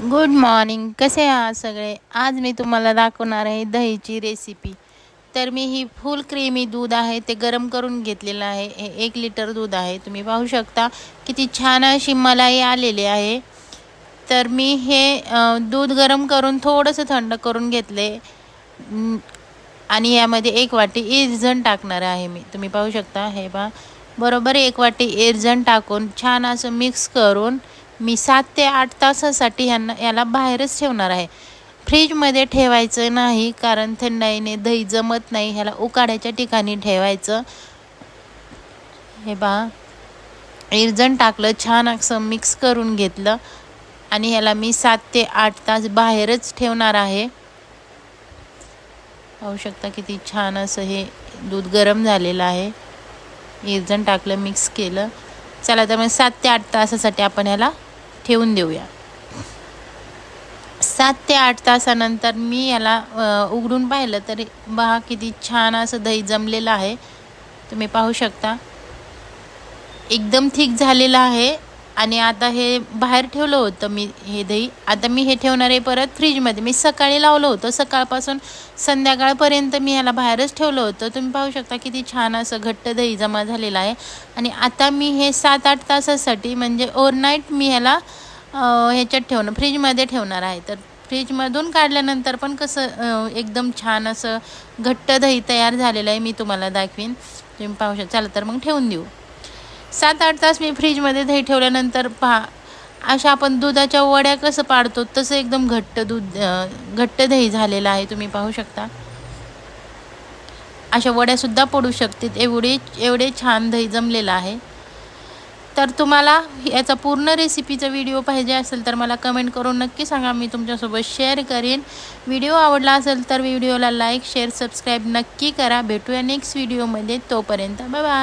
Good morning कसे आहात सगळे? आज मी तुम्हाला दाखवणार आहे दहीची रेसिपी तर मी ही फुल क्रीमी दूध आहे ते गरम करून घेतलेलं आहे. हे एक लिटर दूध आहे. तुम्ही पाहू शकता किती छान अशी मलाई आलेली आहे. तर मी हे दूध गरम करून थोडंसं थंड करून घेतले. आणि यामध्ये एक वाटी इरझण टाकणार आहे मी. तुम्ही पाहू शकता हे बा बरोबर एक वाटी इरझण टाकून छान असं मिक्स करून मी सात ते आठ तासासाठी ह्यांना याला बाहेरच ठेवणार आहे. फ्रीजमध्ये ठेवायचं नाही कारण थंडाईने दही जमत नाही ह्याला उकाड्याच्या ठिकाणी ठेवायचं. हे पहा इरजण टाकलं छान असं मिक्स करून घेतलं. आणि ह्याला मी सात ते आठ तास बाहेरच ठेवणार आहे. पाहू शकता किती छान असं हे दूध गरम झालेलं आहे. इरजण टाकलं मिक्स केलं. चला तर मग सात ते आठ तासासाठी आपण ह्याला ठेवून देऊया. सात ते आठ तासानंतर मी याला उघडून पाहिलं तर बहा किती छान असं दही जमलेलं आहे. तुम्ही पाहू शकता. एकदम थिक झालेलं आहे आणि आता हे बाहेर ठेवलं होतं मी हे दही. आता मी हे ठेवणार आहे परत फ्रीजमध्ये. मी सकाळी लावलं होतं. सकाळपासून संध्याकाळपर्यंत मी ह्याला बाहेरच ठेवलं होतं. तुम्ही पाहू शकता किती छान असं घट्ट दही जमा झालेलं आहे. आणि आता मी हे सात आठ तासासाठी म्हणजे ओव्हरनाईट मी ह्याला ह्याच्यात ठेवणं फ्रीजमध्ये ठेवणार आहे. तर फ्रीजमधून काढल्यानंतर पण कसं एकदम छान असं घट्ट दही तयार झालेलं आहे मी तुम्हाला दाखवीन. तुम्ही पाहू शकता चला तर मग ठेवून देऊ. सात आठ तास मी फ्रीजमध्ये दही ठेवल्यानंतर पहा अशा आपण दुधाच्या वड्या कसं पाडतो तसं एकदम घट्ट दूध घट्ट दही झालेलं आहे तुम्ही पाहू शकता. अशा वड्यासुद्धा पडू शकतात एवढे एवढे छान दही जमलेलं आहे. तर तुम्हाला याचा पूर्ण रेसिपीचा व्हिडिओ पाहिजे असेल तर मला कमेंट करून नक्की सांगा. मी तुमच्यासोबत शेअर करेन. व्हिडिओ आवडला असेल तर व्हिडिओला लाईक शेअर सबस्क्राईब नक्की करा. भेटूया नेक्स्ट व्हिडिओमध्ये तोपर्यंत बाय बाय